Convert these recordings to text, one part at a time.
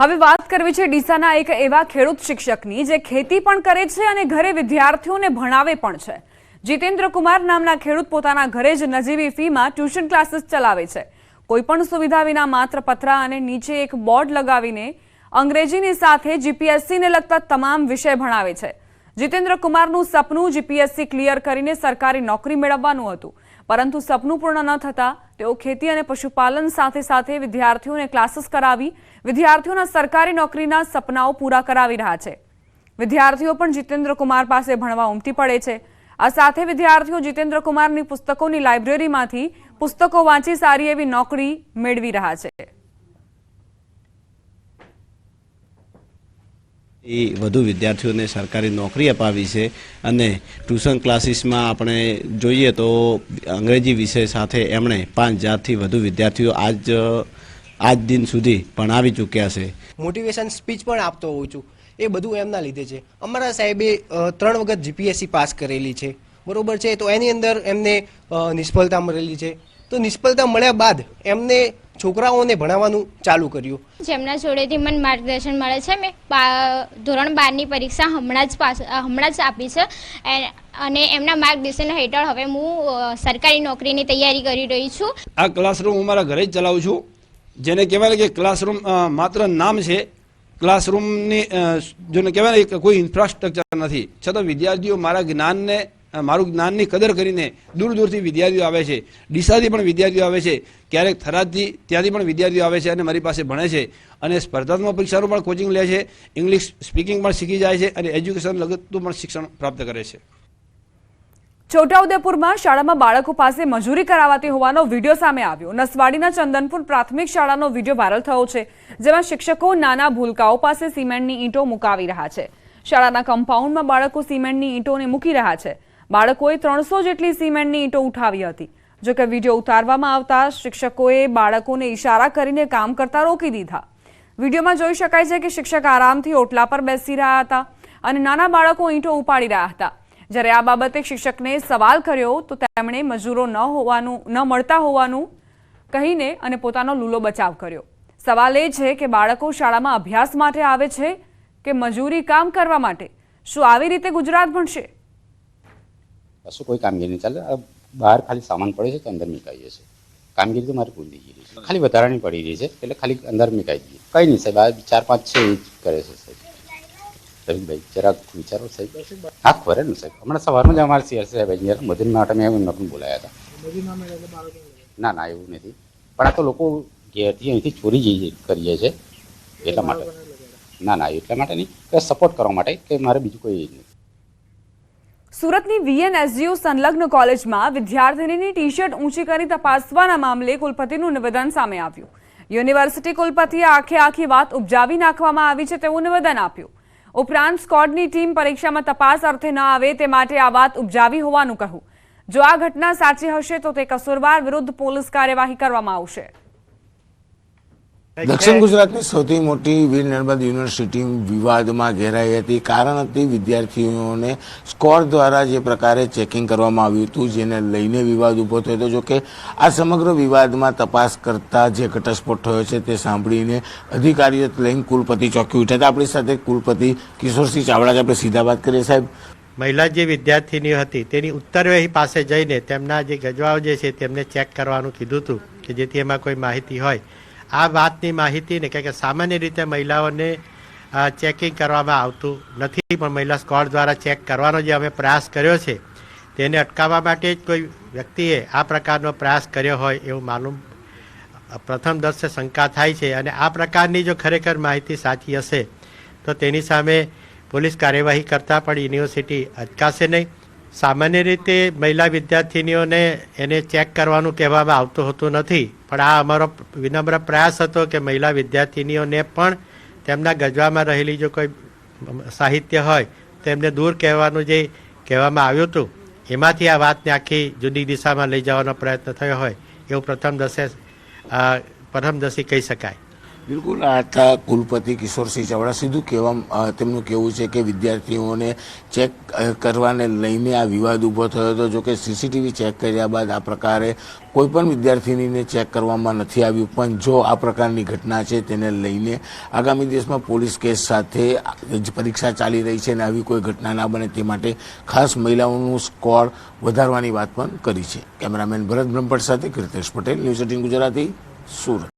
હવે વાત કરવી છે ડીસાના એક એવા ખેડૂત શિક્ષકની જે ખેતી પણ કરે છે અને ઘરે વિદ્યાર્થીઓને ભણાવે પણ છે. જીતેન્દ્ર કુમાર નામના ખેડૂત પોતાના ઘરે જ નજીવી ફીમાં ટ્યુશન ક્લાસીસ ચલાવે છે. કોઈ પણ સુવિધા વિના માત્ર પથરા અને નીચે એક બોર્ડ લગાવીને અંગ્રેજીની સાથે જીપીએસસીને લગતા તમામ વિષય ભણાવે છે. જીતેન્દ્ર કુમારનું સપનું જીપીએસસી ક્લિયર કરીને સરકારી નોકરી મેળવવાનું હતું. પરંતુ સપનું પૂર્ણ ન થતાં તેઓ ખેતી અને પશુપાલન સાથે સાથે વિદ્યાર્થીઓને ક્લાસીસ કરાવી વિદ્યાર્થીઓના સરકારી નોકરીના સપનાઓ પૂરા કરાવી રહ્યા છે. વિદ્યાર્થીઓ પણ જીતેન્દ્ર કુમાર પાસે ભણવા ઉમટી પડે છે. આ સાથે વિદ્યાર્થીઓ જીતેન્દ્ર કુમારની પુસ્તકોની લાઇબ્રેરીમાંથી પુસ્તકો વાંચી સારી એવી નોકરી મેળવી રહ્યા છે. એ વધુ વિદ્યાર્થીઓને સરકારી નોકરી અપાવી છે અને ટ્યુશન ક્લાસીસમાં આપણે જોઈએ તો અંગ્રેજી વિષય સાથે એમણે પાંચ હજારથી વધુ વિદ્યાર્થીઓ આજ આજ દિન સુધી ભણાવી ચૂક્યા છે. મોટિવેશન સ્પીચ પણ આપતો હોઉં છું. એ બધું એમના લીધે છે. અમારા સાહેબે ત્રણ વખત જીપીએસસી પાસ કરેલી છે. બરોબર છે? તો એની અંદર એમને નિષ્ફળતા મળેલી છે. તો નિષ્ફળતા મળ્યા બાદ એમને છોકરાઓને ભણાવવાનું ચાલુ કર્યું. જેમના જોડેથી મને માર્ગદર્શન મળે છે મેં બા- ધોરણ બારની પરીક્ષા હમણાં જ પાસ હમણાં જ આપી છે. એ- અને એમના માર્ગદર્શન હેઠળ હવે હું સરકારી નોકરીની તૈયારી કરી રહી છું. આ ક્લાસરૂમ હું મારા ઘરે જ ચલાવું છું. જેને કહેવાય કે ક્લાસરૂમ માત્ર નામ છે ક્લાસરૂમની જેને કહેવાય કે કોઈ ઇન્ફ્રાસ્ટ્રક્ચર નથી. છતાં વિદ્યાર્થીઓ મારા જ્ઞાનને મારું જ્ઞાનની કદર કરીને દૂર દૂરથી વિદ્યાર્થીઓ આવે છે. ડીસાથી પણ વિદ્યાર્થીઓ આવે છે. ક્યારેક થરાદથી ત્યાંથી પણ વિદ્યાર્થીઓ આવે છે અને મારી પાસે ભણે છે. અને સ્પર્ધાત્મક પરીક્ષાનું પણ કોચિંગ લે છે. ઇંગ્લિશ સ્પીકિંગ પણ શીખી જાય છે અને એજ્યુકેશન લગતું પણ શિક્ષણ પ્રાપ્ત કરે છે. છોટાઉદેપુરમાં શાળામાં બાળકો પાસે મજૂરી કરાવાતી હોવાનો વીડિયો સામે આવ્યો. નસવાડીના ચંદનપુર પ્રાથમિક શાળાનો વીડિયો વાયરલ થયો છે, જેમાં શિક્ષકો નાના ભૂલકાઓ પાસે સિમેન્ટની ઈંટો મુકાવી રહ્યા છે. શાળાના કમ્પાઉન્ડમાં બાળકો સિમેન્ટની ઈંટોને મૂકી રહ્યા છે. બાળકોએ ત્રણસો જેટલી સિમેન્ટની ઈંટો ઉઠાવી હતી. જોકે વીડિયો ઉતારવામાં આવતા શિક્ષકોએ બાળકોને ઈશારા કરીને કામ કરતા રોકી દીધા. વિડીયોમાં જોઈ શકાય છે કે શિક્ષક આરામથી ઓટલા પર બેસી રહ્યા હતા અને નાના બાળકો ઈંટો ઉપાડી રહ્યા હતા. જ્યારે આ બાબતે શિક્ષકને સવાલ કર્યો, તો તેમણે મજૂરો ન હોવાનું, ન મળતા હોવાનું કહીને અને પોતાનો લૂલો બચાવ કર્યો. સવાલ એ છે કે બાળકો શાળામાં અભ્યાસ માટે આવે છે કે મજૂરી કામ કરવા માટે? શું આવી રીતે ગુજરાત ભણશે? કશું કોઈ કામગીરી નહીં ચાલે. બહાર ખાલી સામાન પડે છે તો અંદર મુકાઈએ જશે? કામગીરી તો મારી પૂરી થઈ ગઈ ખાલી વધારાની પડી રહી છે, એટલે ખાલી અંદર મુકાઈ દઈએ કંઈ નહીં સાહેબ ચાર પાંચ છે, એ જ કરે છે સાહેબ. રવિભાઈ જરાક વિચારો સાહેબ હા ખરે ને સાહેબ. હમણાં સવારમાં જ અમારે સીઆર સાહેબ અહીંયા મધુર માટે મેં એમને પણ બોલાયા હતા. ના ના એવું નથી. પણ આ તો લોકો ઘેરથી અહીંથી ચોરી જઈએ કરીએ છે એટલા માટે. ના ના એટલા માટે નહીં. કે સપોર્ટ કરવા માટે કે મારે બીજું કોઈ નહીં. સુરતની વીએનએસજીઓ સંલગ્ન કોલેજમાં વિદ્યાર્થીનીની ટી શર્ટ ઊંચી કરી તપાસવાના મામલે કુલપતિનું નિવેદન સામે આવ્યું. યુનિવર્સિટી કુલપતિએ આખે આખી વાત ઉપજાવી નાખવામાં આવી છે તેવું નિવેદન આપ્યું. ઉપરાંત સ્કોડની ટીમ પરીક્ષામાં તપાસ અર્થે ન આવે તે માટે આ વાત ઉપજાવી હોવાનું કહ્યું. જો આ ઘટના સાચી હશે તો તે કસૂરવાર વિરુદ્ધ પોલીસ કાર્યવાહી કરવામાં આવશે. દક્ષિણ ગુજરાતની સૌથી મોટી વીર નર્મદ યુનિવર્સિટી વિવાદમાં ઘેરાઈ હતી. કારણ હતી વિદ્યાર્થીઓને સ્કોર દ્વારા જે પ્રકારે ચેકિંગ કરવામાં આવ્યું હતું જેને લઈને વિવાદ ઊભો થયો હતો. જોકે આ સમગ્ર વિવાદમાં તપાસ કરતા જે ઘટસ્ફોટ થયો છે તે સાંભળીને અધિકારીઓ લઈને કુલપતિ ચોંકી ઉઠ્યા હતા. આપણી સાથે કુલપતિ કિશોરસિંહ ચાવડા આપણે સીધા વાત કરીએ સાહેબ. મહિલા જે વિદ્યાર્થીની હતી તેની ઉત્તરવેહી પાસે જઈને તેમના જે ગજવાઓ જે છે તેમને ચેક કરવાનું કીધું હતું કે જેથી એમાં કોઈ માહિતી હોય. આ વાતની માહિતીને ને કે સામાન્ય રીતે મહિલાઓને ચેકિંગ કરવામાં આવતું નથી, પણ મહિલા સ્કોડ દ્વારા ચેક કરવાનો જે અમે પ્રયાસ કર્યો છે, તેને અટકાવવા માટે જ કોઈ વ્યક્તિએ આ પ્રકારનો પ્રયાસ કર્યો હોય એવું માલુમ પ્રથમ દર્શે શંકા થાય છે. અને આ પ્રકારની જો ખરેખર માહિતી સાચી હશે, તો તેની સામે પોલીસ કાર્યવાહી કરતાં પણ યુનિવર્સિટી અટકાશે નહીં. સામાન્ય રીતે મહિલા વિદ્યાર્થીનીઓને એને ચેક કરવાનું કહેવામાં આવતું હોતું નથી, પણ આ અમારો વિનમ્ર પ્રયાસ હતો કે મહિલા વિદ્યાર્થીનીઓને પણ તેમના ગજવામાં રહેલી જો કોઈ સાહિત્ય હોય, તેમને દૂર કહેવાનું જે કહેવામાં આવ્યું હતું, એમાંથી આ વાતને આખી જુદી દિશામાં લઈ જવાનો પ્રયત્ન થયો હોય, એવું પ્રથમ દશે પ્રથમ દશી કહી શકાય. બિલકુલ, આ હતા કુલપતિ કિશોરસિંહ ચાવડા. સીધું કહેવા તેમનું કહેવું છે કે વિદ્યાર્થીઓને ચેક કરવાને લઈને આ વિવાદ ઊભો થયો હતો. જોકે સીસીટીવી ચેક કર્યા બાદ આ પ્રકારે કોઈ પણ વિદ્યાર્થીનીને ચેક કરવામાં નથી આવ્યું. પણ જો આ પ્રકારની ઘટના છે તેને લઈને આગામી દિવસમાં પોલીસ કેસ સાથે પરીક્ષા ચાલી રહી છે અને આવી કોઈ ઘટના ના બને તે માટે ખાસ મહિલાઓનું સ્કોર વધારવાની વાત પણ કરી છે. કેમેરામેન ભરત બ્રહ્મભટ્ટ સાથે કીર્તેશ પટેલ, ન્યૂઝ એટીન ગુજરાતી, સુરત.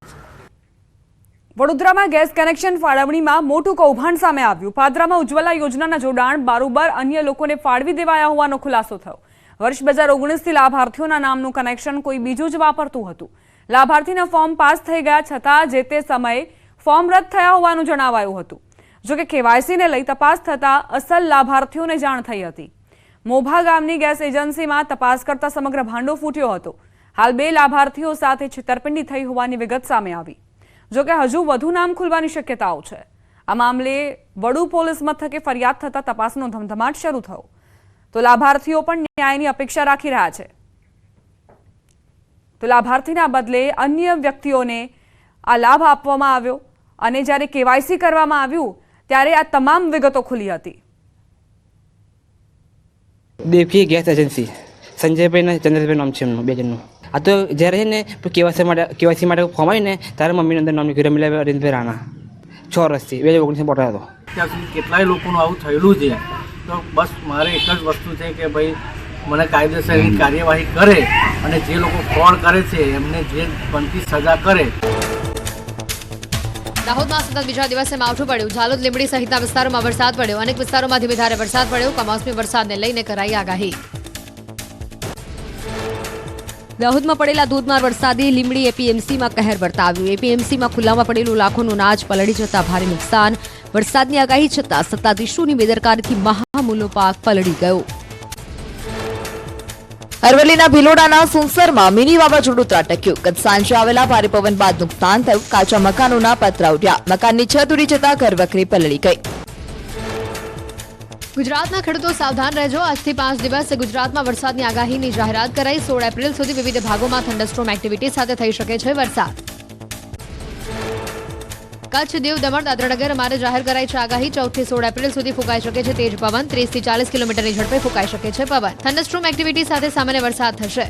વડોદરામાં ગેસ કનેક્શન ફાળવણીમાં મોટું કૌભાંડ સામે આવ્યું. પાદરામાં ઉજ્જવલા યોજનાના જોડાણ, બારોબાર અન્ય લોકોને ફાળવી દેવાયા હોવાનો ખુલાસો થયો. વર્ષ બે હજાર ઓગણીસથી લાભાર્થીઓના નામનું કનેક્શન કોઈ બીજું જ વાપરતું હતું. લાભાર્થીના ફોર્મ પાસ થઈ ગયા છતાં જે તે સમયે ફોર્મ રદ થયા હોવાનું જણાવાયું હતું. જોકે કેવાયસીને લઈ તપાસ થતાં અસલ લાભાર્થીઓને જાણ થઈ હતી. મોભા ગામની ગેસ એજન્સીમાં તપાસ કરતા સમગ્ર ભાંડો ફૂટ્યો હતો. હાલ બે લાભાર્થીઓ સાથે છેતરપિંડી થઈ હોવાની વિગત સામે આવી. જોકે હજુ વધુ નામ ખુલવાની શક્યતાઓ છે. આ મામલે વડુ પોલીસ મથકે ફરિયાદ થતા તપાસનો ધમધમાટ શરૂ થયો. તો લાભાર્થીઓ પણ ન્યાયની અપેક્ષા રાખી રહ્યા છે. તો લાભાર્થીના બદલે અન્ય વ્યક્તિઓને આ લાભ આપવામાં આવ્યો અને જ્યારે કેવાયસી કરવામાં આવ્યું, ત્યારે આ તમામ વિગતો ખુલી હતી. Devki gas agency. સંજયભાઈ ચંદ્રભાઈ નામ છે એમનું, બે જણનું. આ તો જ્યારે છે ને કેવાસી માટે કેવાસી માટે ફોર્મ આવ્યું ને ત્યારે મમ્મીની અંદર નામ લખ્યું રમીલા અરવિંદભાઈ રાણા. છ વર્ષથી બે હજાર ઓગણીસમાં પોટા હતો. ત્યાં સુધી કેટલાય લોકોનું આવું થયેલું છે. તો બસ મારે એક જ વસ્તુ છે કે ભાઈ મને કાયદેસરની કાર્યવાહી કરે અને જે લોકો ફ્રોડ કરે છે એમને જે બનતી સજા કરે. દાહોદમાં સતત બીજા દિવસે માવઠું પડ્યું. ઝાલોદ લીંબડી સહિતના વિસ્તારોમાં વરસાદ પડ્યો. અનેક વિસ્તારોમાં ધીમી ધારે વરસાદ પડ્યો. કમોસમી વરસાદને લઈને કરાઈ આગાહી. દાહોદમાં પડેલા ધોધમાર વરસાદે લીમડી એપીએમસીમાં કહેર વર્તાવ્યું. એપીએમસીમાં ખુલ્લામાં પડેલું લાખોનું અનાજ પલળી જતા ભારે નુકસાન. વરસાદની આગાહી છતાં સત્તાધીશોની બેદરકારીથી મહામૂલો પાક પલળી ગયો. અરવલ્લીના ભિલોડાના સુનસરમાં મિની વાવાઝોડું ત્રાટક્યું. ગત સાંજે આવેલા ભારે પવન બાદ નુકસાન થયું. કાચા મકાનોના પતરા ઉડ્યા. મકાનની છત ઉડી જતા ઘરવખરી પલળી ગઈ. ગુજરાતના ખેડૂતો સાવધાન રહેજો. આજથી પાંચ દિવસ ગુજરાતમાં વરસાદની આગાહીની જાહેરાત કરાઈ. સોળ એપ્રિલ સુધી વિવિધ ભાગોમાં થંડરસ્ટ્રોમ એક્ટિવિટી સાથે થઈ શકે છે વરસાદ. કચ્છ, દીવ, દમણ, દાદરાનગર મારે જાહેર કરાઈ છે આગાહી. ચૌદથી સોળ એપ્રિલ સુધી ફૂંકાઈ શકે છે તેજ પવન. ત્રીસથી ચાલીસ કિલોમીટરની ઝડપે ફૂંકાઈ શકે છે પવન. થંડરસ્ટ્રોમ એક્ટિવિટી સાથે સામાન્ય વરસાદ થશે.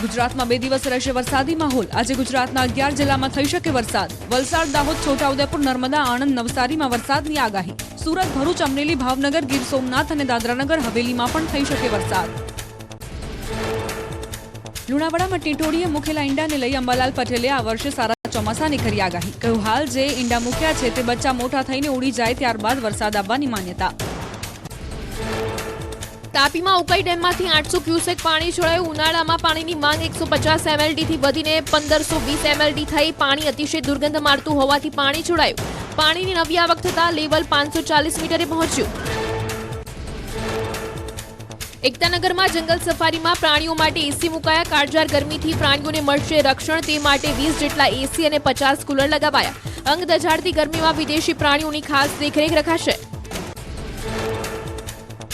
ગુજરાતમાં બે દિવસ રહેશે વરસાદી માહોલ. આજે ગુજરાતના અગિયાર જિલ્લામાં થઈ શકે વરસાદ. વલસાડ, દાહોદ છોટાઉદેપુર નર્મદા, આણંદ, નવસારીમાં વરસાદની આગાહી. સુરત, ભરૂચ, અમરેલી, ભાવનગર, ગીર સોમનાથ અને દાદરાનગર હવેલીમાં પણ થઈ શકે વરસાદ. લુણાવાડામાં ટીટોડીએ મૂકેલા ઈંડાને લઈ અંબાલાલ પટેલે આ વર્ષે સારા ચોમાસાની કરી આગાહી. કહ્યું, હાલ જે ઈંડા મૂક્યા છે તે બચ્ચા મોટા થઈને ઉડી જાય ત્યારબાદ વરસાદ આવવાની માન્યતા. તાપીમાં ઉકાઈ ડેમમાંથી આઠસો ક્યુસેક પાણી છોડાયું. ઉનાળામાં પાણીની માંગ એકસો પચાસ એમએલડીથી વધીને પંદરસો વીસ એમએલડી થઈ પાણી અતિશય દુર્ગંધ મારતું હોવાથી પાણી છોડાયું. પાણીની નવી આવક થતાં લેવલ પાંચસો ચાલીસ મીટરે પહોંચ્યું. એકતાનગરમાં જંગલ સફારીમાં પ્રાણીઓ માટે એસી મુકાયા. કાળજાર ગરમીથી પ્રાણીઓને મળશે રક્ષણ. તે માટે વીસ જેટલા એસી અને પચાસ કુલર લગાવાયા. અંગ દજાડતી ગરમીમાં વિદેશી પ્રાણીઓની ખાસ દેખરેખ રખાશે.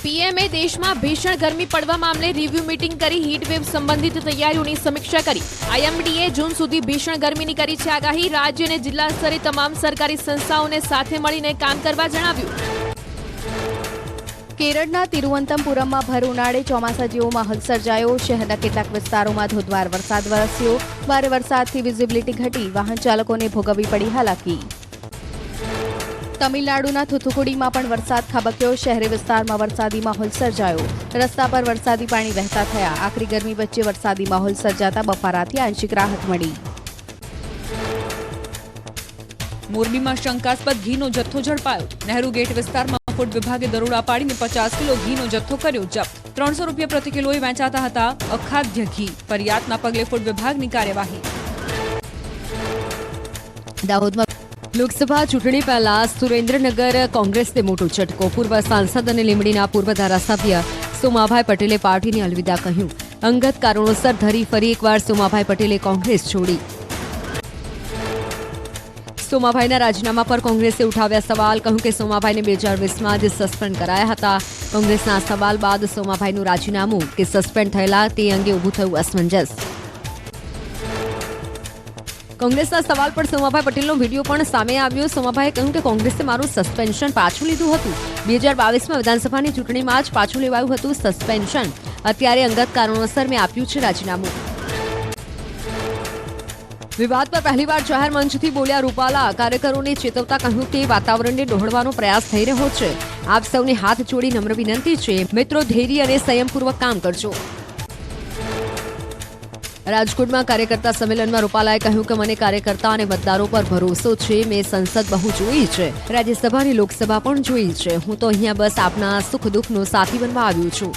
પીએમએ દેશમાં ભીષણ ગરમી પડવા મામલે રિવ્યુ મીટિંગ કરી હીટવેવ સંબંધિત તૈયારીઓની સમીક્ષા કરી. આઈએમડીએ જૂન સુધી ભીષણ ગરમીની કરી છે આગાહી. રાજ્ય અને જિલ્લા સ્તરે તમામ સરકારી સંસ્થાઓને સાથે મળીને કામ કરવા જણાવ્યું. કેરળના તિરુવનંતપુરમમાં ભર ઉનાળે ચોમાસા જેવો માહોલ સર્જાયો. શહેરના કેટલાક વિસ્તારોમાં ધોધમાર વરસાદ વરસ્યો. ભારે વરસાદથી વિઝિબિલિટી ઘટી. વાહન ચાલકોને ભોગવવી પડી હાલાકી. તમિલનાડુના થુથુકુડીમાં પણ વરસાદ ખાબક્યો. શહેરી વિસ્તારમાં વરસાદી માહોલ સર્જાયો. રસ્તા પર વરસાદી પાણી વહેતા થયા. આકરી ગરમી વચ્ચે વરસાદી માહોલ સર્જાતા બફારાથી આંશિક રાહત મળી. મોરબીમાં શંકાસ્પદ ઘીનો જથ્થો ઝડપાયો. નહેરુ ગેટ વિસ્તારમાં ફૂડ વિભાગે દરોડા પાડીને પચાસ કિલો ઘીનો જથ્થો કર્યો જપ્ત. ત્રણસો રૂપિયા પ્રતિ કિલોએ વેચાતા હતા અખાદ્ય ઘી. ફરિયાદના પગલે ફૂડ વિભાગની કાર્યવાહી. દાહોદમાં લોકસભા ચૂંટણી પહેલા સુરેન્દ્રનગર કોંગ્રેસને મોટો ઝટકો. પૂર્વ સાંસદ અને લીંબડીના પૂર્વ ધારાસભ્ય સોમાભાઈ પટેલે પાર્ટીને અલવિદા કહ્યું. અંગત કારણોસર ધરી ફરી એકવાર સોમાભાઈ પટેલે કોંગ્રેસ છોડી. સોમાભાઈના રાજીનામા પર કોંગ્રેસે ઉઠાવ્યા સવાલ. કહ્યું કે સોમાભાઈને બે હજાર વીસમાં જ સસ્પેન્ડ કરાયા હતા. કોંગ્રેસના સવાલ બાદ સોમાભાઈનું રાજીનામું કે સસ્પેન્ડ થયેલા તે અંગે ઊભું થયું અસમંજસ. કોંગ્રેસના સવાલ પર સોમાભાઈ પટેલનો વીડિયો પણ સામે આવ્યો. સોમાભાઈએ કહ્યું કે કોંગ્રેસે મારું સસ્પેન્શન પાછું લીધું હતું. બે હજાર બાવીસમાં વિધાનસભાની ચૂંટણીમાં જ પાછું લેવાયું હતું સસ્પેન્શન અત્યારે અંગત કારણોસર મેં આપ્યું છે રાજીનામું. વિવાદ પર પહેલીવાર જાહેર મંચથી બોલ્યા રૂપાલા. કાર્યકરોને ચેતવતા કહ્યું કે વાતાવરણને ડહોળવાનો પ્રયાસ થઈ રહ્યો છે. આપ સૌને હાથ જોડી નમ્ર વિનંતી છે. મિત્રો, ધૈર્ય અને સંયમપૂર્વક કામ કરજો. રાજકોટમાં કાર્યકર્તા સંમેલનમાં રૂપાલાએ કહ્યું કે મને કાર્યકર્તા અને મતદારો પર ભરોસો છે, મેં સંસદ બહુ જોઈ છે. રાજ્યસભા અને લોકસભા પણ જોઈ છે. હું તો અહીંયા બસ આપના સુખ દુઃખનો સાથી બનવા આવ્યો છું.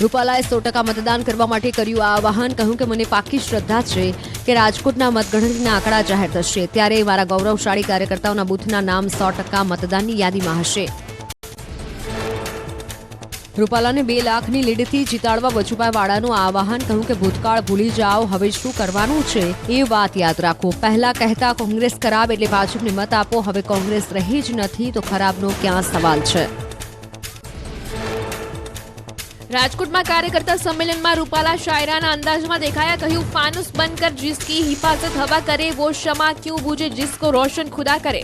રૂપાલાએ સો ટકા મતદાન કરવા માટે કર્યું આ આવાહન કહ્યું કે મને પાકી શ્રદ્ધા છે કે રાજકોટના મતગણતરીના આંકડા જાહેર થશે. ત્યારે મારા ગૌરવશાળી કાર્યકર્તાઓના બૂથના નામ સો ટકા મતદાનની યાદીમાં હશે. રૂપાલાને બે લાખની લીડથી જીતાડવા વજુભાઈ વાળાનું આવાહન કહ્યું કે, ભૂતકાળ ભૂલી જાઓ, હવે શું કરવાનું છે? એ વાત યાદ રાખો. પહેલા કહેતા, કોંગ્રેસ ખરાબ એટલે ભાજપને મત આપો, હવે કોંગ્રેસ રહી જ નથી, તો ખરાબનો ક્યાં સવાલ છે? રાજકોટમાં કાર્યકર્તા સંમેલનમાં રૂપાલા શાયરાના અંદાજમાં દેખાયા, કહ્યું, ફાનુસ બનકર જીસકી હિફાજત હવા કરે, વો શમા ક્યુ બુજે, જીસકો રોશન ખુદા કરે.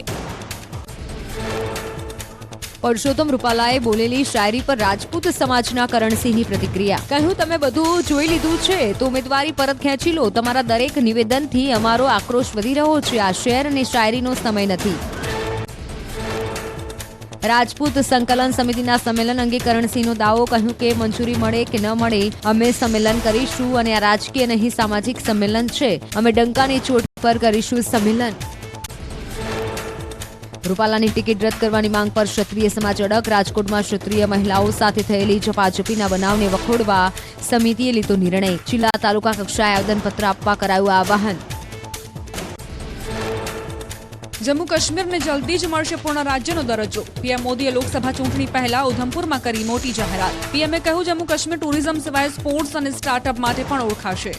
પરસોત્તમ રૂપાલાએ બોલેલી શાયરી પર રાજપૂત સમાજના કરણસિંહની પ્રતિક્રિયા. કહ્યું, તમે બધું જોઈ લીધું છે, તો ઉમેદવારી પરત ખેંચી લો. તમારા દરેક નિવેદનથી અમારો આક્રોશ વધી રહ્યો છે. આ શેર અને શાયરીનો સમય નથી. રાજપૂત સંકલન સમિતિના સંમેલન અંગે કરણસિંહનો દાવો કહ્યું કે, મંજૂરી મળે કે ન મળે, અમે સંમેલન કરીશું અને આ રાજકીય નહીં, સામાજિક સંમેલન છે. અમે ડંકાની ચોટ પર કરીશું સંમેલન. રૂપાલાની ટિકિટ રદ કરવાની માંગ પર ક્ષત્રિય સમાજ અડક. રાજકોટમાં ક્ષત્રિય મહિલાઓ સાથે થયેલી ઝપાઝપીના બનાવને વખોડવા સમિતિએ લીધો નિર્ણય. જિલ્લા તાલુકા કક્ષાએ આવેદનપત્ર આપવા કરાયું આવાહન. જમ્મુ કાશ્મીરને જલ્દી જ મળશે પૂર્ણ રાજ્યનો દરજ્જો. પીએમ મોદીએ લોકસભા ચૂંટણી પહેલા ઉધમપુરમાં કરી મોટી જાહેરાત. પીએમએ કહ્યું, જમ્મુ કાશ્મીર ટુરિઝમ સિવાય સ્પોર્ટ્સ અને સ્ટાર્ટઅપ માટે પણ ઓળખાશે.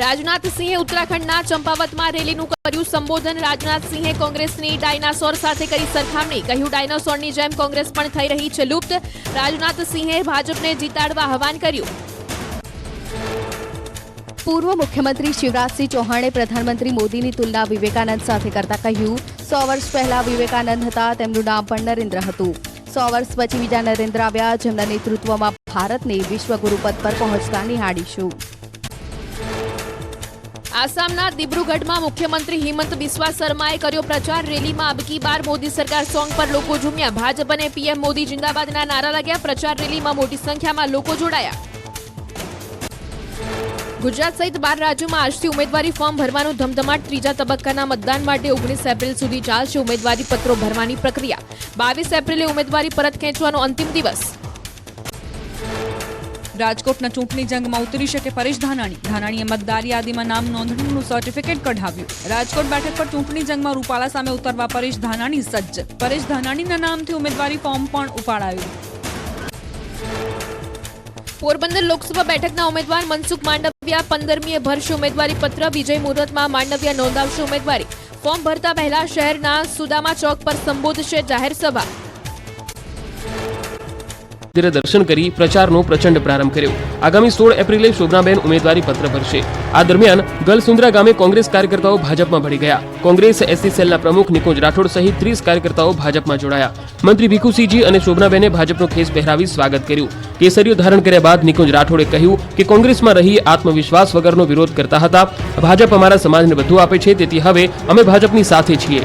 રાજનાથસિંહે ઉત્તરાખંડના ચંપાવતમાં રેલીનું કર્યું સંબોધન. રાજનાથસિંહે કોંગ્રેસની ડાયનાસોર સાથે કરી સરખામણી. કહ્યું, ડાયનાસોરની જેમ કોંગ્રેસ પણ થઈ રહી છે લુપ્ત. રાજનાથસિંહે ભાજપને જીતાડવા આહવાન કર્યું. પૂર્વ મુખ્યમંત્રી શિવરાજસિંહ ચૌહાણે પ્રધાનમંત્રી મોદીની તુલના વિવેકાનંદ સાથે કરતા કહ્યું, સો વર્ષ પહેલા વિવેકાનંદ હતા, તેમનું નામ પણ નરેન્દ્ર હતું. સો વર્ષ પછી બીજા નરેન્દ્ર આવ્યા, જેમના નેતૃત્વમાં ભારતને વિશ્વગુરુ પદ પર પહોંચતા નિહાળીશું. આસામના દિબ્રુગઢમાં મુખ્યમંત્રી હિમંત બિસ્વા શર્માએ કર્યો પ્રચાર. રેલીમાં અબકી બાર મોદી સરકાર સોંગ પર લોકો ઝૂમ્યા. ભાજપ અને પીએમ મોદી જિંદાબાદના નારા લાગ્યા. પ્રચાર રેલીમાં મોટી સંખ્યામાં લોકો જોડાયા. ગુજરાત સહિત બાર રાજ્યોમાં આજથી ઉમેદવારી ફોર્મ ભરવાનું ધમધમાટ. ત્રીજા તબક્કાના મતદાન માટે ઓગણીસ એપ્રિલ સુધી ચાલશે ઉમેદવારી પત્રો ભરવાની પ્રક્રિયા. બાવીસ એપ્રિલે ઉમેદવારી પરત ખેંચવાનો અંતિમ દિવસ. રાજકોટના ચૂંટણી જંગમાં ઉતરી શકે પરેશ ધાનાણી. ધાનાણીએ મતદાર યાદીમાં નામ નોંધણીનું સર્ટિફિકેટ કઢાવ્યું. રાજકોટ બેઠક પર ચૂંટણી જંગમાં રૂપાળા સામે ઉતરવા પરેશ ધાનાણી સજ્જ. પરેશ ધાનાણીના નામથી ઉમેદવારી ફોર્મ પણ ઉપાડાયું. પોરબંદર લોકસભા બેઠકના ઉમેદવાર મનસુખ માંડવિયા પંદરમીએ ભરશે ઉમેદવારી પત્ર. વિજય મુહૂર્તમાં માંડવિયા નોંધાવશે ઉમેદવારી. ફોર્મ ભરતા પહેલા શહેરના સુદામા ચોક પર સંબોધશે જાહેર સભા. મંદિરે દર્શન કરી પ્રચારનો પ્રચંડ પ્રારંભ કર્યો. આગામી સોળ એપ્રિલે શોભનાબેન ઉમેદવારી પત્ર ભરશે. આ દરમિયાન ગલસુંદરા ગામે કોંગ્રેસ કાર્યકર્તાઓ ભાજપમાં ભળી ગયા. કોંગ્રેસ એસસી સેલના પ્રમુખ નિકુંજ રાઠોડ સહિત ત્રીસ કાર્યકર્તાઓ ભાજપમાં જોડાયા. મંત્રી ભીખુસિંહજી અને શોભનાબેને ભાજપનો ખેસ પહેરાવી સ્વાગત કર્યું. કેસરીઓ ધારણ કર્યા બાદ નિકુંજ રાઠોડે કહ્યું કે કોંગ્રેસમાં રહી આત્મવિશ્વાસ વગરનો વિરોધ કરતા હતા. ભાજપ અમારા સમાજને બધું આપે છે, તેથી હવે અમે ભાજપની સાથે છીએ.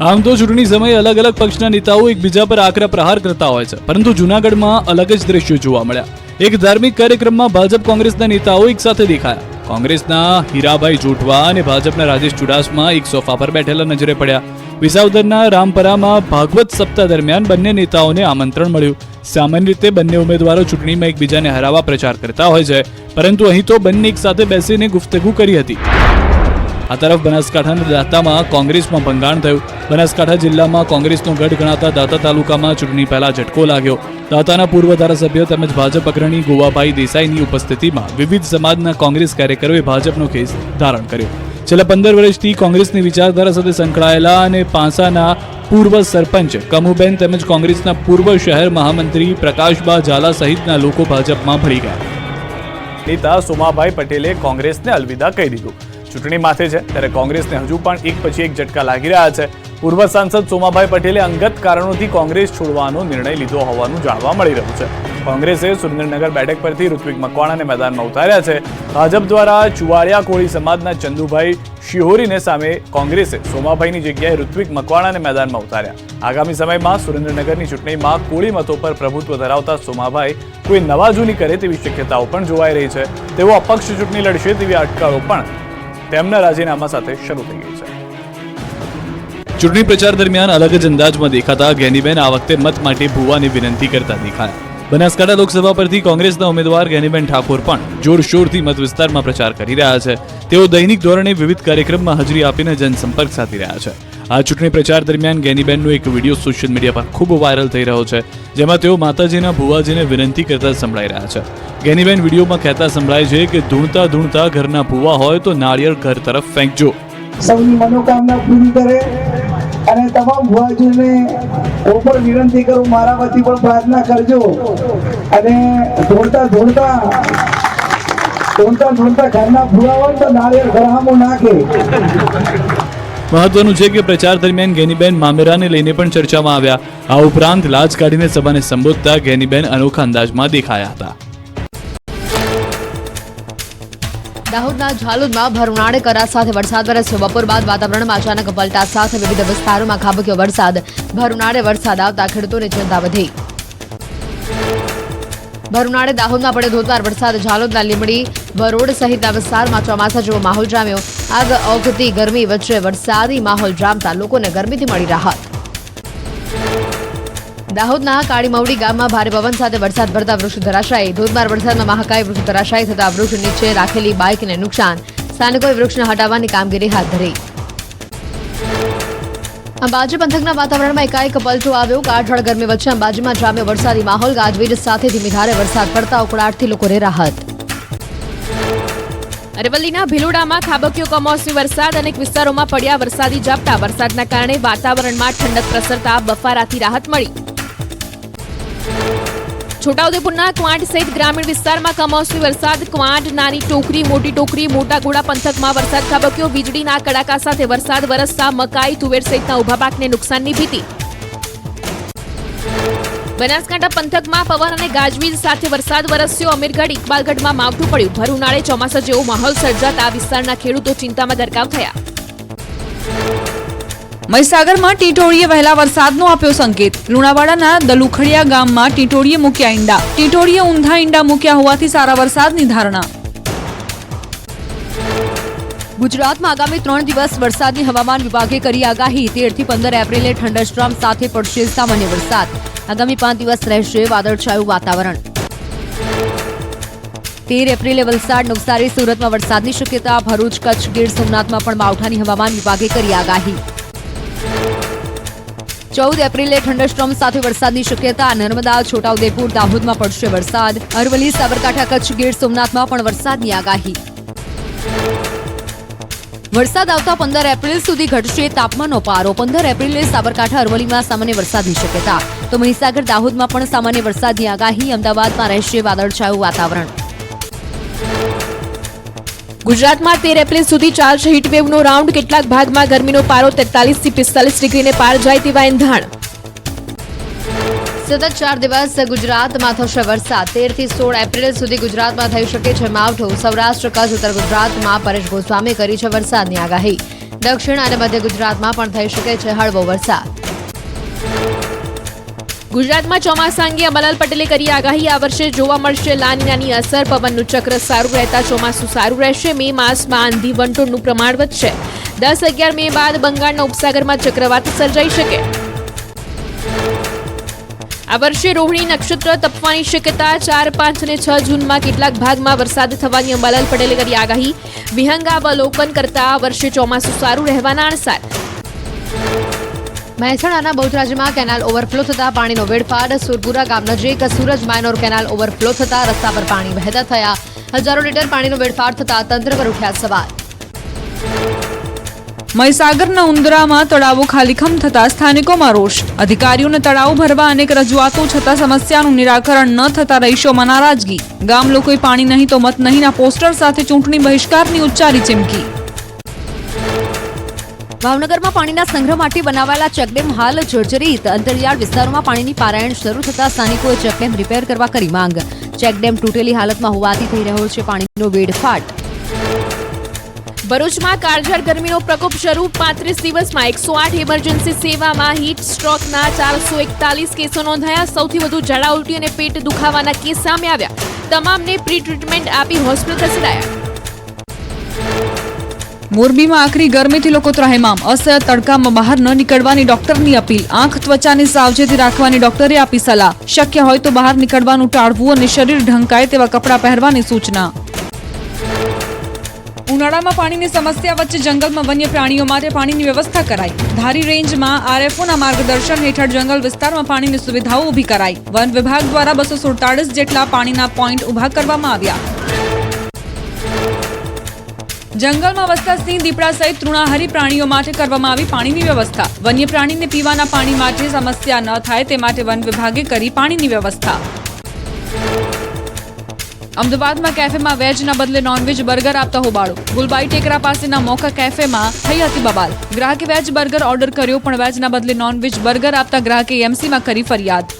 આમ તો ચૂંટણી સમયે અલગ અલગ પક્ષના નેતાઓ એકબીજા પર આકરા પ્રહાર કરતા હોય છે. પરંતુ જૂનાગઢમાં અલગ જ દ્રશ્યો જોવા મળ્યા. એક ધાર્મિક કાર્યક્રમમાં ભાજપ કોંગ્રેસના નેતાઓ એક સાથે દેખાયા. કોંગ્રેસના હીરાભાઈ જોટવા અને ભાજપના રાજેશ ચુડાસમા એક સોફા પર બેઠેલા નજરે પડ્યા. વિસાવદરના રામપરામાં ભાગવત સપ્તાહ દરમિયાન બંને નેતાઓને આમંત્રણ મળ્યું. સામાન્ય રીતે બંને ઉમેદવારો ચૂંટણીમાં એકબીજાને હરાવવા પ્રચાર કરતા હોય છે. પરંતુ અહીં તો બંને એક સાથે બેસીને ગુફ્તગુ કરી હતી. આ તરફ બનાસકાંઠાના દાંતામાં કોંગ્રેસમાં ભંગાણ થયું. બનાસકાંઠા જિલ્લામાં કોંગ્રેસનો ગઢ ગણાતા દાંતા તાલુકામાં ચૂંટણી પહેલા ઝટકો લાગ્યો. દાંતાના પૂર્વ ધારાસભ્ય તેમજ ભાજપ અગ્રણી ગોવાભાઈ દેસાઈની ઉપસ્થિતિમાં વિવિધ સમાજના કોંગ્રેસ કાર્યકરોએ ભાજપનો કેસ ધારણ કર્યો. છેલ્લા પંદર વર્ષથી કોંગ્રેસની વિચારધારા સાથે સંકળાયેલા અને પાંસાના પૂર્વ સરપંચ કમુબેન તેમજ કોંગ્રેસના પૂર્વ શહેર મહામંત્રી પ્રકાશબા ઝાલા સહિતના લોકો ભાજપમાં ભળી ગયા. નેતા સોમાભાઈ પટેલે કોંગ્રેસને અલવિદા કહી દીધું. ચૂંટણી માથે છે, ત્યારે કોંગ્રેસને હજુ પણ એક પછી એક ઝટકા લાગી રહ્યા છે. પૂર્વ સાંસદ સોમાભાઈ પટેલે અંગત કારણોથી કોંગ્રેસ છોડવાનો નિર્ણય લીધો હોવાનું જાણવા મળી રહ્યું છે. કોંગ્રેસે સુરેન્દ્રનગર બેઠક પરથી ઋત્વિક મકવાણાને મેદાનમાં ઉતાર્યા છે. ભાજપ દ્વારા ચુવાડિયા કોળી સમાજના ચંદુભાઈ શિહોરીને સામે કોંગ્રેસે સોમાભાઈની જગ્યાએ ઋત્વિક મકવાણાને મેદાનમાં ઉતાર્યા. આગામી સમયમાં સુરેન્દ્રનગરની ચૂંટણીમાં કોળી મતો પર પ્રભુત્વ ધરાવતા સોમાભાઈ કોઈ નવા જૂની કરે તેવી શક્યતાઓ પણ જોવાઈ રહી છે. તેઓ અપક્ષ ચૂંટણી લડશે તેવી અટકળો પણ તેમના રાજીનામા સાથે શરૂ થઈ ગઈ છે. ચૂંટણી પ્રચાર દરમિયાન અલગ જ અંદાજમાં દેખાતા ગેનીબેન આ વખતે મત માટે ભુવાની વિનંતી કરતા દેખાયા. બનાસકાંઠા લોકસભા પરથી કોંગ્રેસના ઉમેદવાર ગેનીબેન ઠાકોર પણ જોરશોરથી મત વિસ્તારમાં પ્રચાર કરી રહ્યા છે. તેઓ દૈનિક ધોરણે વિવિધ કાર્યક્રમમાં હાજરી આપીને જનસંપર્ક સાધી રહ્યા છે. આ ચૂંટણી પ્રચાર દરમિયાન ગેનીબેનનો એક વીડિયો સોશિયલ મીડિયા પર ખૂબ વાયરલ થઈ રહ્યો છે, જેમાં તેઓ માતાજીના ભુવાજીને વિનંતી કરતા સંભળાઈ રહ્યા છે. ગેનીબેન વિડીયોમાં કહેતા સંભળાય છે કે ધૂણતા ધૂણતા ઘરના ભુવા હોય તો નાળિયેર ઘર તરફ ફેંકજો. સૌની મનોકામના પૂરી કરે અને તમામ ભુવાજીને હું પણ વિનંતી કરું, મારા વતી પણ પ્રાર્થના કરજો. અને ધોળતા ધોળતા ધોળતા ધોળતા ઘરના ભુવા હોય તો નાળિયેર ઘરહામું નાખે. મહત્વનું છે કે પ્રચાર દરમિયાન ગેનીબેન મામેરાને લઈને પણ ચર્ચામાં આવ્યા. આ ઉપરાંત લાજ કાઢીને સભાને સંબોધતા ગેનીબેન અનોખા અંદાજમાં દેખાયા હતા. દાહોદના ઝાલોદમાં ભર કરા સાથે વરસાદ વરસ્યો. બપોર બાદ વાતાવરણમાં અચાનક પલટા સાથે વિવિધ વિસ્તારોમાં ખાબક્યો વરસાદ. ભરુણાળે વરસાદ આવતા ખેડૂતોને ચિંતા વધી. ભર દાહોદમાં પડે ધોધમાર વરસાદ. ઝાલોદના લીમડી, વરોડ સહિતના વિસ્તારમાં ચોમાસા જેવો માહોલ જામ્યો. આગ ઓગતી ગરમી વચ્ચે વરસાદી માહોલ જામતા લોકોને ગરમીથી મળી રાહત. દાહોદના કાળી મવડી ગામમાં ભારે પવન સાથે વરસાદ ભરતા વૃક્ષ ધરાશાયી. ધોધમાર વરસાદમાં મહાકાય વૃક્ષ ધરાશાયી થતા વૃક્ષ નીચે રાખેલી બાઇકને નુકસાન. સ્થાનિકોએ વૃક્ષને હટાવવાની કામગીરી હાથ ધરી. અંબાજી પંથકના વાતાવરણમાં એકાએક પલટો આવ્યો. કાઠળ ગરમી વચ્ચે અંબાજીમાં જામ્યો વરસાદી માહોલ. ગાજવીજ સાથે ધીમી ધારે વરસાદ પડતા ઉકળાટથી લોકોને રાહત. અરવલ્લીના ભીલોડામાં ખાબક્યો કમોસમી વરસાદ અનેક વિસ્તારોમાં પડ્યા વરસાદી ઝાપટા. વરસાદના કારણે વાતાવરણમાં ઠંડક પ્રસરતા બફારાથી રાહત મળી. છોટાઉદેપુરના ક્વાંટ સહિત ગ્રામીણ વિસ્તારમાં કમોસમી વરસાદ, ક્વાંટ, નાની ટોકરી, મોટી ટોકરી, મોટા ઘોડા પંથકમાં વરસાદ ખાબક્યો. વીજળીના કડાકા સાથે વરસાદ વરસતા મકાઈ, તુવેર સહિતના ઊભા પાકને નુકસાનની ભીતિ. બનાસકાંઠા પંથકમાં પવન અને ગાજવીજ સાથે વરસાદ વરસ્યો. અમીરગઢ ઇકબાલગઢમાં માવઠું પડ્યું. ભર ઉનાળે ચોમાસા જેવો માહોલ સર્જાતા આ વિસ્તારના ખેડૂતો ચિંતામાં ગરકાવ થયા. મહીસાગરમાં ટીટોળીએ વહેલા વરસાદનો આપ્યો સંકેત. લુણાવાડાના દલુખડિયા ગામમાં ટીટોળીએ મૂક્યા ઈંડા. ટીટોળીએ ઊંધા ઈંડા મૂક્યા હોવાથી સારા વરસાદની ધારણા. ગુજરાતમાં આગામી ત્રણ દિવસ વરસાદની હવામાન વિભાગે કરી આગાહી. તેરથી પંદર એપ્રિલે થંડરસ્ટ્રોમ સાથે પડશે સામાન્ય વરસાદ. આગામી પાંચ દિવસ રહેશે વાદળછાયું વાતાવરણ. તેર એપ્રિલે વલસાડ, નવસારી, સુરતમાં વરસાદની શક્યતા, ભરૂચ, કચ્છ, ગીર સોમનાથમાં પણ માવઠાની હવામાન વિભાગે કરી આગાહી. ચૌદ એપ્રિલે થંડરસ્ટ્રોમ સાથે વરસાદની શક્યતા, નર્મદા, છોટાઉદેપુર, દાહોદમાં પડશે વરસાદ, અરવલ્લી, સાબરકાંઠા, કચ્છ, ગીર સોમનાથમાં પણ વરસાદની આગાહી. વરસાદ આવતા પંદર એપ્રિલ સુધી ઘટશે તાપમાનનો પારો. પંદર એપ્રિલે સાબરકાંઠા, અરવલ્લીમાં સામાન્ય વરસાદની શક્યતા. તો મહીસાગર, દાહોદમાં પણ સામાન્ય વરસાદની આગાહી. અમદાવાદમાં રહેશે વાદળછાયું વાતાવરણ. ગુજરાતમાં તેર એપ્રિલ સુધી ચાલશે હીટવેવનો રાઉન્ડ. કેટલાક ભાગમાં ગરમીનો પારો તેતાલીસથી પિસ્તાલીસ ડિગ્રીને પાર જાય તેવા એંધાણ. સતત ચાર દિવસ ગુજરાતમાં થશે વરસાદ. તેરથી સોળ એપ્રિલ સુધી ગુજરાતમાં થઈ શકે છે માવઠું. સૌરાષ્ટ્ર, કચ્છ, ઉત્તર ગુજરાતમાં પરેશ ગોસ્વામી કરી છે વરસાદની આગાહી. દક્ષિણ અને મધ્ય ગુજરાતમાં પણ થઈ શકે છે હળવો વરસાદ. ગુજરાતમાં ચોમાસા અંગે અમલાલ પટેલે કરી આગાહી. આ વર્ષે જોવા મળશે લાનીનાની અસર. પવનનું ચક્ર સારું રહેતા ચોમાસું સારું રહેશે. મે માસમાં આંધી વંટોળનું પ્રમાણ વધશે. દસ અગિયાર મે બાદ બંગાળના ઉપસાગરમાં ચક્રવાત સર્જાઈ શકે. આ વર્ષે રોહિણી નક્ષત્ર તપવાની શક્યતા ચાર, પાંચ અને છ જૂનમાં કેટલાક ભાગમાં વરસાદ થવાની અંબાલાલ પટેલે કરી આગાહી. વિહંગાવલોકન કરતા વર્ષે ચોમાસું સારું રહેવાના અણસાર. મહેસાણાના બહુચરાજમાં કેનાલ ઓવરફ્લો થતા પાણીનો વેડફાટ. સુરપુરા ગામ નજીક સુરજ માયનોર કેનાલ ઓવરફ્લો થતા રસ્તા પર પાણી વહેતા થયા. હજારો લીટર પાણીનો વેડફાટ થતા તંત્ર પર ઉઠ્યા સવાલ. મહીસાગરના ઉંદરામાં તળાવો ખાલીખમ થતા સ્થાનિકોમાં રોષ. અધિકારીઓને તળાવ ભરવા અનેક રજૂઆતો છતાં સમસ્યાનું નિરાકરણ ન થતા રહીશોમાં નારાજગી. ગામ લોકોએ પાણી નહીં તો મત નહીંના પોસ્ટર સાથે ચૂંટણી બહિષ્કારની ઉચ્ચારી ચીમકી. ભાવનગરમાં પાણીના સંગ્રહ માટે બનાવાયેલા ચેકડેમ હાલ જર્જરિત. અંતરિયાળ વિસ્તારોમાં પાણીની પારાયણ શરૂ થતા સ્થાનિકોએ ચેકડેમ રિપેર કરવા કરી માંગ. ચેકડેમ તૂટેલી હાલતમાં હોવાથી થઈ રહ્યો છે પાણીનો વેડફાટ. ભરૂચમાં કાળઝાળ ગરમીનો પ્રકોપ શરૂ. પાંત્રીસ દિવસમાં એકસો આઠ ઇમરજન્સી સેવામાં હીટ સ્ટ્રોકના ચારસો એકતાલીસ કેસો નોંધાયા. સૌથી વધુ ઝાડા ઉલટી અને પેટ દુખાવાના કેસ સામે આવ્યા. તમામને પ્રી ટ્રીટમેન્ટ આપી હોસ્પિટલ ખસેડાયા. મોરબીમાં આખરી ગરમીથી લોકો ત્રાહેમામ. અસહ્ય તડકામાં બહાર ન નીકળવાની ડોક્ટરની અપીલ. આંખ ત્વચાની સાવચેતી રાખવાની ડોક્ટરે આપી સલાહ. શક્ય હોય તો બહાર નીકળવાનું ટાળવું અને શરીર ઢંકાય તેવા કપડાં પહેરવાની સૂચના. ઉનાળામાં પાણીની સમસ્યા વચ્ચે જંગલમાં વન્ય પ્રાણીઓ માટે પાણીની વ્યવસ્થા કરાઈ. ધારી રેન્જમાં આરએફઓના માર્ગદર્શન હેઠળ જંગલ વિસ્તારમાં પાણીની સુવિધાઓ ઊભી કરાઈ. વન વિભાગ દ્વારા બસો સુડતાલીસ જેટલા પાણીના પોઈન્ટ ઊભા કરવામાં આવ્યા. જંગલમાં વસતા સિંહ, દીપડા સહિત તૃણાહારી પ્રાણીઓ માટે કરવામાં આવી પાણીની વ્યવસ્થા. વન્ય પ્રાણીને પીવાના પાણી માટે સમસ્યા ન થાય તે માટે વન વિભાગે કરી પાણીની વ્યવસ્થા. અમદાવાદમાં કેફેમાં વેજના બદલે નોનવેજ બર્ગર આપતા હોબાળો. ગુલબાઈ ટેકરા પાસેના મોકા કેફેમાં થઈ હતી બબાલ. ગ્રાહકે વેજ બર્ગર ઓર્ડર કર્યો, પણ વેજના બદલે નોનવેજ બર્ગર આપતા ગ્રાહકે એમસીમાં કરી ફરિયાદ.